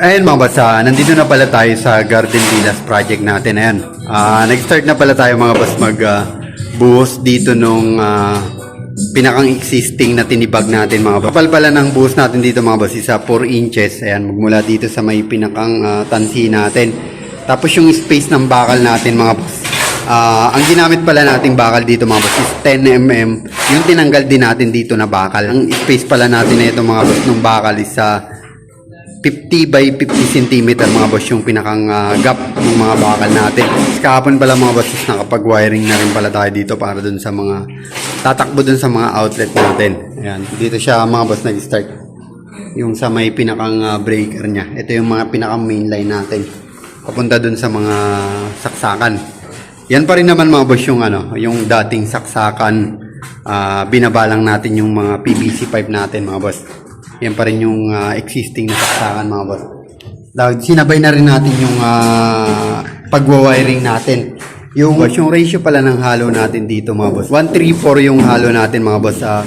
Ayun mga boss, ah, nandito na pala tayo sa Garden Villas project natin. Ayan. Ah, nag-start na pala tayo mga boss mag ah, buhos dito nung ah, pinakang existing na tinibag natin mga boss. Kapal pala ng buhos natin dito mga boss, isa 4 inches. Ayan, magmula dito sa may pinakang ah, tansi natin. Tapos yung space ng bakal natin mga boss. Ah, ang ginamit pala nating bakal dito mga boss is 10 mm. Yung tinanggal din natin dito na bakal. Ang space pala natin na ito mga boss nung bakal is ah, 50 by 50 cm mga boss yung pinakang ah, gap ng mga bakal natin. Kahapon pala mga boss nakapag-wiring na rin pala tayo dito para dun sa mga tatakbo dun sa mga outlet natin. Ayan, dito siya mga boss nag-start. Yung sa may pinakang ah, breaker niya. Ito yung mga pinakang main line natin. Papunta dun sa mga saksakan. Yan pa rin naman mga boss yung ano, yung dating saksakan. ah, binabalang natin yung mga PVC pipe natin mga boss. Yan pa rin yung ah, existing na saksakan mga boss. Sinabay na rin natin yung ah, pagwa-wiring natin. Yung, boss, yung ratio pala ng halo natin dito mga boss. 134 yung halo natin mga boss. Ah,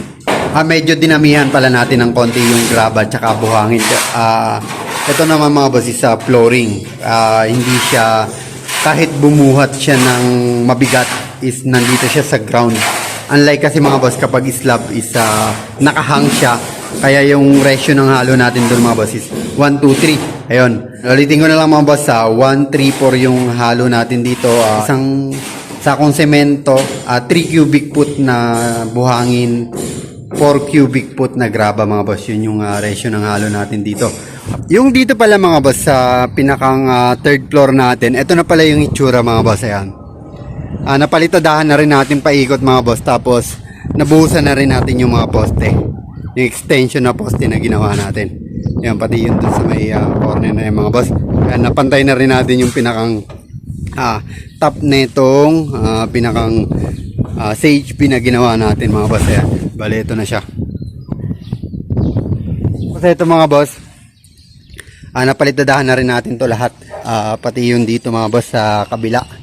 ah, medyo dinamihan pala natin ng konti yung graba tsaka buhangin. Ah, ito naman mga boss is ah, flooring. Ah, hindi siya kahit bumuhat siya ng mabigat is nandito siya sa ground. Unlike kasi mga boss kapag slab is ah, nakahang siya kaya yung ratio ng halo natin doon mga boss is 1, 2, 3. Ayun. Ulitin ko na lang mga boss sa 1, 3, 4 yung halo natin dito. Ah, isang sakong semento, 3 cubic foot na buhangin, 4 cubic foot na graba mga boss. Yun yung ah, ratio ng halo natin dito. Yung dito pala mga boss sa pinakang ah, third floor natin, ito na pala yung itsura mga boss. Ayan. Ah, napalitadahan na rin natin paikot mga boss. Tapos, nabuhusan na rin natin yung mga poste. Yung extension na poste na ginawa natin. Yan, pati yun dun sa may ah, corner na yung mga boss. Yan, napantay na rin natin yung pinakang ah, top netong ah, pinakang ah, CHP na ginawa natin mga boss. Ayan, bali ito na siya. Kasi ito mga boss, ah, napalitadahan na rin natin to lahat. Ah, pati yun dito mga boss sa kabila.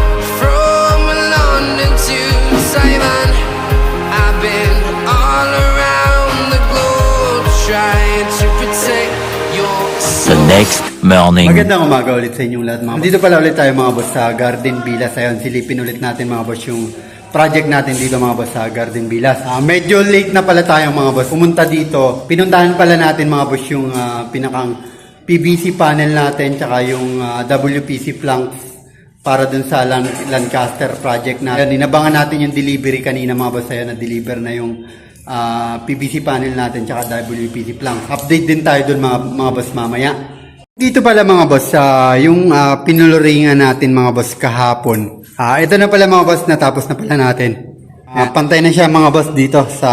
morning. Magandang umaga ulit sa inyong lahat mga boss. Dito pala ulit tayo mga boss sa Garden Villas. Ayun, silipin ulit natin mga boss yung project natin dito mga boss sa Garden Villas. Ah, medyo late na pala tayo mga boss. Pumunta dito. Pinuntahan pala natin mga boss yung ah, pinakang PVC panel natin tsaka yung ah, WPC planks para dun sa Lan- Lancaster project na. Yan, inabangan natin yung delivery kanina mga boss. Ayun, na-deliver na yung ah, PVC panel natin tsaka WPC planks. Update din tayo dun mga, mga boss mamaya. Dito pala mga boss, ah, yung uh, pinuluringan natin mga boss kahapon. Ah, ito na pala mga boss, natapos na pala natin. Ah, pantay na siya mga boss dito sa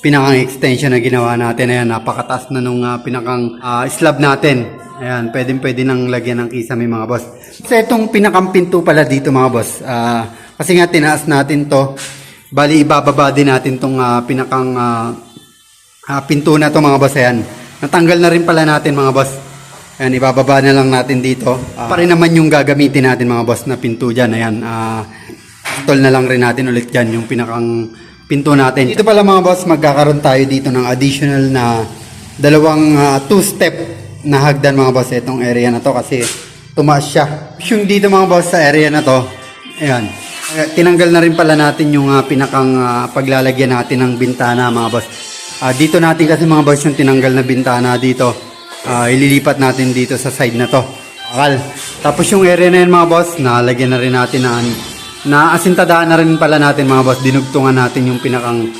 pinakang extension na ginawa natin. Ayan, napakataas na nung ah, pinakang ah, slab natin. Ayan, pwede pwede nang lagyan ng kisame mga boss. Sa itong pinakang pinto pala dito mga boss, ah, kasi nga tinaas natin to, bali ibababa din natin tong ah, pinakang ah, Ah, pinto na to mga boss, ayan. Natanggal na rin pala natin mga boss. Ayan, ibababa na lang natin dito. Ah, pa rin naman yung gagamitin natin mga boss na pinto dyan. Ayan, ah, install na lang rin natin ulit dyan yung pinakang pinto natin. Dito pala mga boss, magkakaroon tayo dito ng additional na dalawang ah, two-step na hagdan mga boss itong area na to kasi tumaas siya. Yung dito mga boss sa area na to, ayan, eh, tinanggal na rin pala natin yung ah, pinakang ah, paglalagyan natin ng bintana mga boss. Ah, dito natin kasi mga boss yung tinanggal na bintana dito. Ah, ililipat natin dito sa side na to. Akal. Tapos yung area na yun mga boss, nalagyan na rin natin na na asintadaan na rin pala natin mga boss. Dinugtungan natin yung pinakang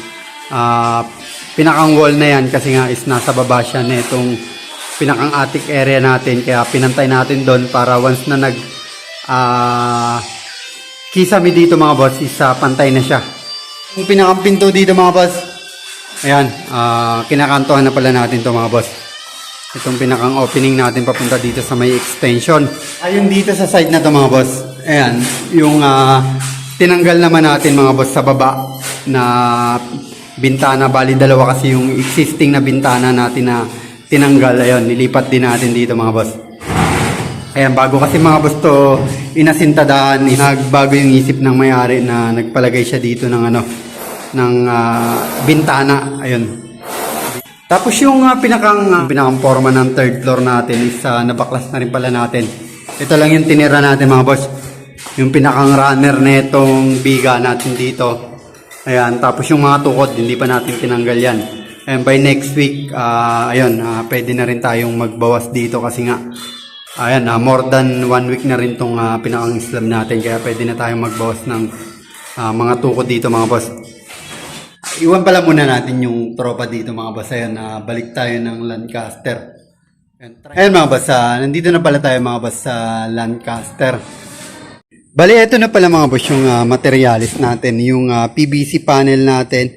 ah, pinakang wall na yan kasi nga is nasa baba siya na itong pinakang attic area natin. Kaya pinantay natin doon para once na nag ah kisame dito mga boss is ah, pantay na siya. Yung pinakang pinto dito mga boss, Ayan, ah, kinakantuhan na pala natin to mga boss. Itong pinakang opening natin papunta dito sa may extension. Ayun dito sa side na to mga boss. Ayan, yung ah, tinanggal naman natin mga boss sa baba na bintana. Bali dalawa kasi yung existing na bintana natin na tinanggal. Ayun, nilipat din natin dito mga boss. Ayan, bago kasi mga boss to inasintadahan, nagbago yung isip ng may-ari na nagpalagay siya dito ng ano, ng ah, bintana. Ayun. Tapos yung ah, pinakang, ah, pinakang forma ng third floor natin is ah, nabaklas na rin pala natin. Ito lang yung tinira natin mga boss. Yung pinakang runner netong biga natin dito. Ayan, tapos yung mga tukod, hindi pa natin tinanggal yan. And by next week, ah, ayun, ah, pwede na rin tayong magbawas dito kasi nga, ayan, ah, more than one week na rin tong ah, pinakang slab natin. Kaya pwede na tayong magbawas ng ah, mga tukod dito mga boss. Iwan pala muna natin yung tropa dito mga boss. Ayan, na balik tayo ng Lancaster. Ayan, mga boss, ah, nandito na pala tayo mga boss sa Lancaster. Bali, ito na pala mga boss yung ah, materialis natin. Yung ah, PVC panel natin,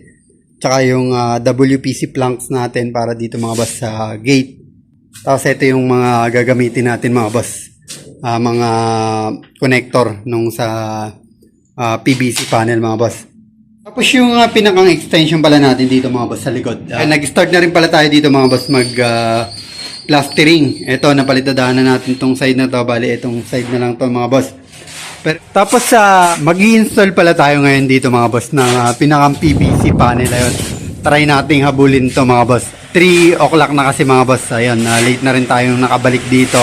tsaka yung ah, WPC planks natin para dito mga boss sa gate. Tapos ito yung mga gagamitin natin mga boss. Ah, mga connector nung sa ah, PVC panel mga boss. Tapos yung uh, pinakang extension pala natin dito mga boss sa likod. Uh, nag-start na rin pala tayo dito mga boss mag ah, plastering. Ito, napalitadahan na natin tong side na to. Bali, itong side na lang to mga boss. Pero, tapos sa mag install pala tayo ngayon dito mga boss ng ah, pinakang PVC panel. Ayun. Try nating habulin to mga boss. 3 o'clock na kasi mga boss. Ayun, ah, late na rin tayong nakabalik dito.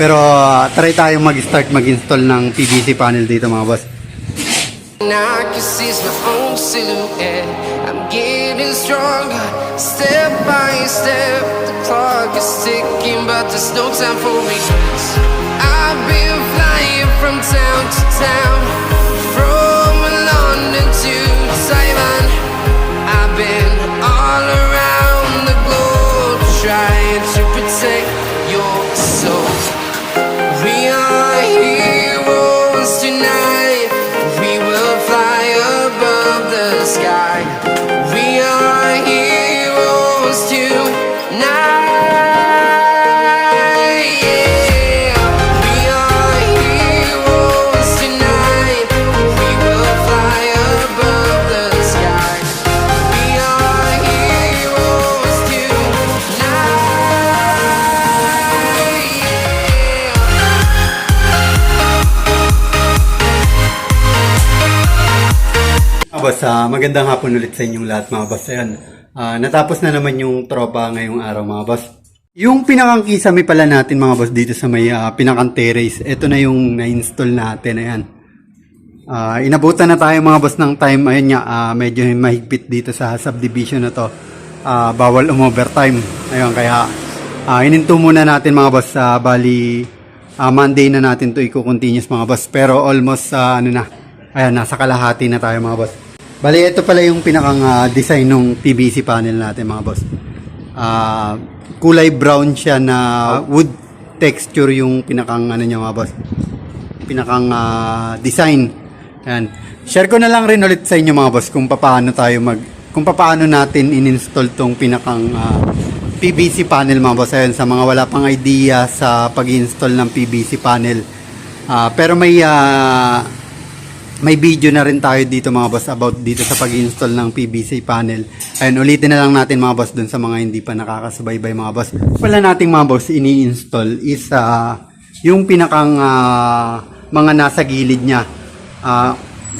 Pero ah, try tayong mag-start mag-install ng PVC panel dito mga boss. And I can see my own silhouette. I'm getting stronger, step by step. The clock is ticking, but there's no time for regrets. Boss, ah, magandang hapon ulit sa inyong lahat mga boss. Ayan, ah, natapos na naman yung tropa ngayong araw mga boss. Yung pinakang kisame pala natin mga boss dito sa may ah, pinakang terrace, ito na yung na-install natin. Ayan. Ah, inabutan na tayo mga boss ng time. Ayun nga, ah, medyo mahigpit dito sa subdivision na to. Ah, bawal um-overtime. Ayun, kaya ah, ininto muna natin mga boss. sa bali, ah, Monday na natin to i-continuous mga boss. Pero almost, ah, ano na, ayan, nasa kalahati na tayo mga boss. Bali, ito pala yung pinakang ah, design ng PVC panel natin mga boss. Ah, kulay brown siya na wood texture yung pinakang ano niya mga boss pinakang ah, design. Ayan. Share ko na lang rin ulit sa inyo mga boss kung paano tayo mag kung paano natin in-install tong pinakang ah, PVC panel mga boss. Ayan, sa mga wala pang idea sa pag-install ng PVC panel. Ah, pero may ah, may video na rin tayo dito mga boss about dito sa pag-install ng PVC panel. Ayun, ulitin na lang natin mga boss dun sa mga hindi pa nakakasubaybay mga boss. Wala nating mga boss ini-install is ah, yung pinakang ah, mga nasa gilid niya. Ah,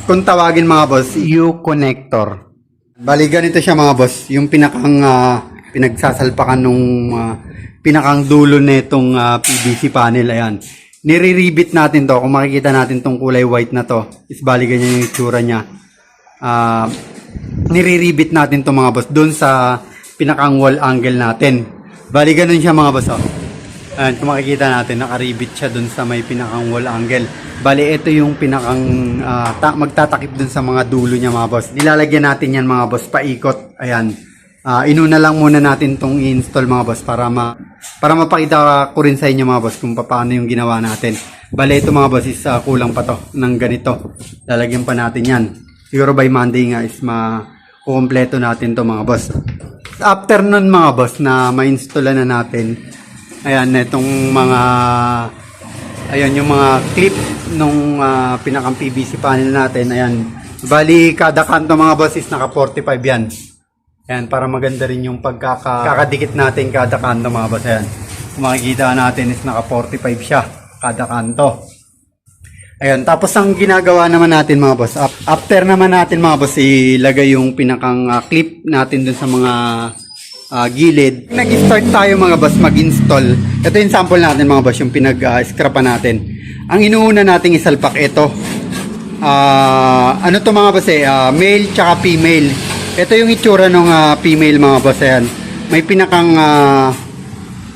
kung tawagin mga boss, U-connector. Bali ganito siya mga boss, yung pinakang ah, pinagsasalpakan nung ah, pinakang dulo nitong ah, PVC panel ayan. Nire-rebit natin to. Kung makikita natin tong kulay white na to, is bali ganyan yung itsura niya. Ah, nire-rebit natin to mga boss doon sa pinakang wall angle natin. Bali ganun siya mga boss oh. Ayan, kung makikita natin, nakaribit siya dun sa may pinakang wall angle. Bali, ito yung pinakang ah, ta- magtatakip dun sa mga dulo niya mga boss. Nilalagyan natin yan mga boss, paikot. Ayan. Ah, inuna lang muna natin tong i-install mga boss para ma para mapakita ko rin sa inyo mga boss kung paano yung ginawa natin. Bali, ito mga boss is ah, kulang pa to ng ganito. Lalagyan pa natin yan. Siguro by Monday nga is ma kumpleto natin to mga boss. After nun mga boss na ma-install na natin, Ayan, itong mga ayan yung mga clip nung ah, pinakang PVC panel natin. Ayan. Bali kada kanto mga boss is naka 45 yan. Ayan, para maganda rin yung pagkaka kakadikit natin kada kanto mga boss. Ayan. Kung makikita natin is naka 45 siya kada kanto. Ayun, tapos ang ginagawa naman natin mga boss, after naman natin mga boss, ilagay yung pinakang ah, clip natin dun sa mga ah, gilid. Nag-start tayo mga boss mag-install. Ito yung sample natin mga boss, yung pinag-scrapan natin. Ang inuuna nating isalpak ito. Ah, ano to mga boss eh, ah, male tsaka female. Ito yung itsura ng female mga boss, ayan. May pinakang ah,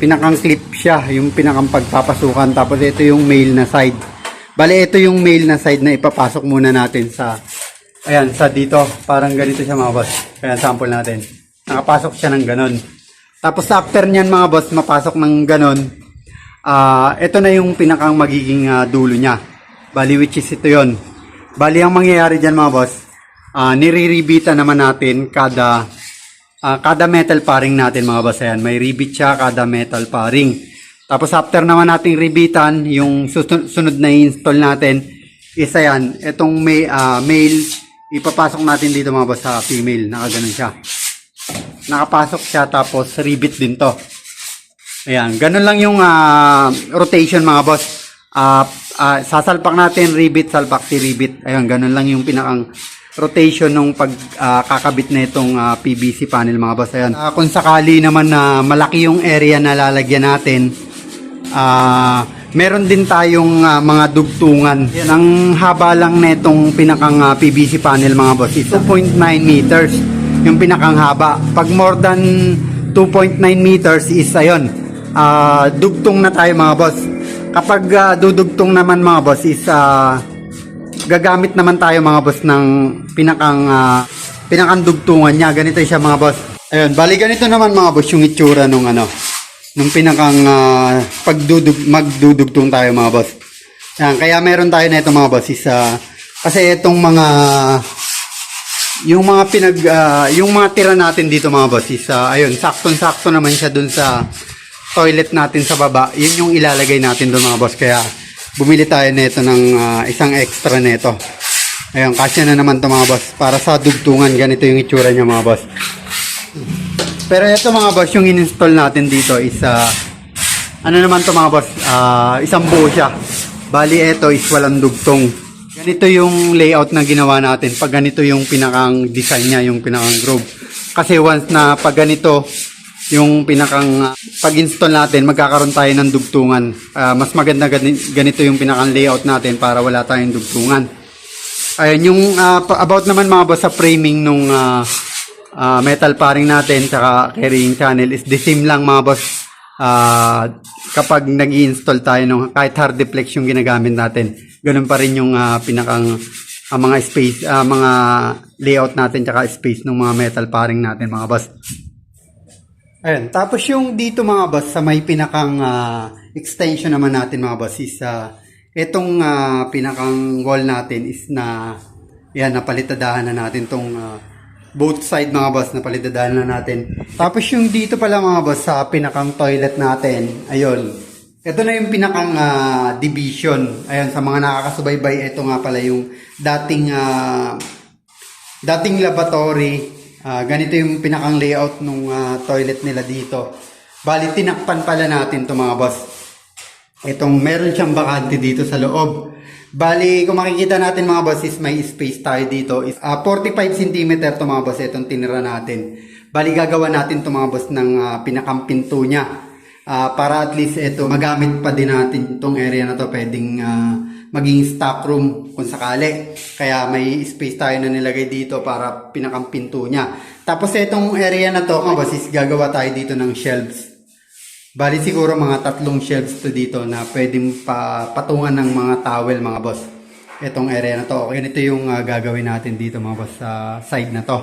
pinakang clip siya, yung pinakang pagpapasukan. Tapos ito yung male na side. Bale, ito yung male na side na ipapasok muna natin sa, ayan, sa dito. Parang ganito siya mga boss. Ayan, sample natin. Nakapasok siya ng ganon. Tapos after niyan mga boss, mapasok ng ganon. Ah, ito na yung pinakang magiging ah, dulo niya. Bali, which is ito yon. Bali, ang mangyayari dyan mga boss, ah nire-rebita naman natin kada Ah, kada metal paring natin mga boss, ayan, may rebit siya kada metal paring. Tapos after naman nating rebitan, yung sunod na install natin is ayan, itong may, ah, male, ipapasok natin dito mga boss sa female, nakaganon siya. Nakapasok siya tapos rebit din to. Ayan, ganun lang yung ah, rotation mga boss. Ah, ah, sasalpak natin rebit, salpak si rebit. Ayun, ganun lang yung pinakang rotation nung pag ah, kakabit na itong ah, PVC panel mga boss. Ayun. Ah, kung sakali naman na malaki yung area na lalagyan natin, ah meron din tayong ah, mga dugtungan. Yan, ang haba lang nitong pinakang ah, PVC panel mga boss is 2.9 meters. Yung pinakang haba. Pag more than 2.9 meters is ayun, ah dugtong na tayo mga boss. Kapag ah, dudugtong naman mga boss is ah, gagamit naman tayo mga boss ng pinakang uh, pinakang dugtungan niya. Ganito siya mga boss. Ayun, bali ganito naman mga boss yung itsura nung ano, nung pinakang ah, pagdudug magdudugtong tayo mga boss. Yan, kaya meron tayo na ito mga boss is ah, kasi itong mga yung mga pinag ah, yung mga tira natin dito mga boss is ah, ayun, saktong-sakto naman siya dun sa toilet natin sa baba. Yun yung ilalagay natin doon mga boss. Kaya bumili tayo nito ng ah, isang extra nito. Ayun, kasya na naman to mga boss. Para sa dugtungan, ganito yung itsura niya mga boss. Pero ito mga boss, yung in-install natin dito is ah, ano naman to mga boss, Ah, isang buo siya. Bali ito is walang dugtong. Ganito yung layout na ginawa natin. Pag ganito yung pinakang design niya, yung pinakang groove. Kasi once na pag ganito, yung pinakang ah, pag-install natin, magkakaroon tayo ng dugtungan. Ah, mas maganda gani- ganito yung pinakang layout natin para wala tayong dugtungan. Ayun, yung pa- about naman mga boss sa framing nung ah, ah, metal paring natin saka carrying channel is the same lang mga boss. Ah, kapag nag install tayo ng kahit hard deflex yung ginagamit natin, ganun pa rin yung ah, pinakang ah, mga space, ah, mga layout natin saka space ng mga metal paring natin mga boss. Ayun, tapos yung dito mga boss sa may pinakang ah, extension naman natin mga boss is ah, itong ah, pinakang wall natin is na yan napalitadahan na natin tong ah, both side mga boss napalitadahan na natin. Tapos yung dito pala mga boss sa pinakang toilet natin, ayun. Ito na yung pinakang ah, division. Ayun sa mga nakakasubaybay, ito nga pala yung dating ah, dating laboratory, ah, ganito yung pinakang layout ng toilet nila dito. Bali, tinakpan pala natin to mga boss. Itong meron siyang bakante dito sa loob. Bali, kung makikita natin mga boss is may space tayo dito. Is, ah, 45 cm to mga boss itong tinira natin. Bali, gagawa natin to mga boss ng ah, pinakang pinto niya. Ah, para at least ito magamit pa din natin itong area na to pwedeng ah, maging stock room kung sakali. Kaya may space tayo na nilagay dito para pinakang pinto niya. Tapos itong area na to mga boss is gagawa tayo dito ng shelves. Bali siguro mga tatlong shelves to dito na pwedeng pa, patungan ng mga towel mga boss. Itong area na to. Ganito yung ah, gagawin natin dito mga boss sa side na to.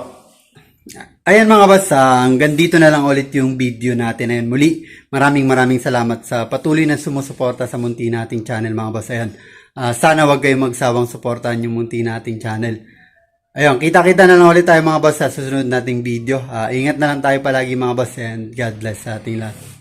Ayan mga boss, ah, hanggang dito na lang ulit yung video natin. Ayan muli, maraming maraming salamat sa patuloy na sumusuporta sa munti nating channel mga boss. Ayan, ah, sana wag kayong magsawang suportahan yung munti nating channel. Ayun, kita-kita na lang ulit tayo mga boss sa susunod nating video. Ah, ingat na lang tayo palagi mga boss and God bless sa ating lahat.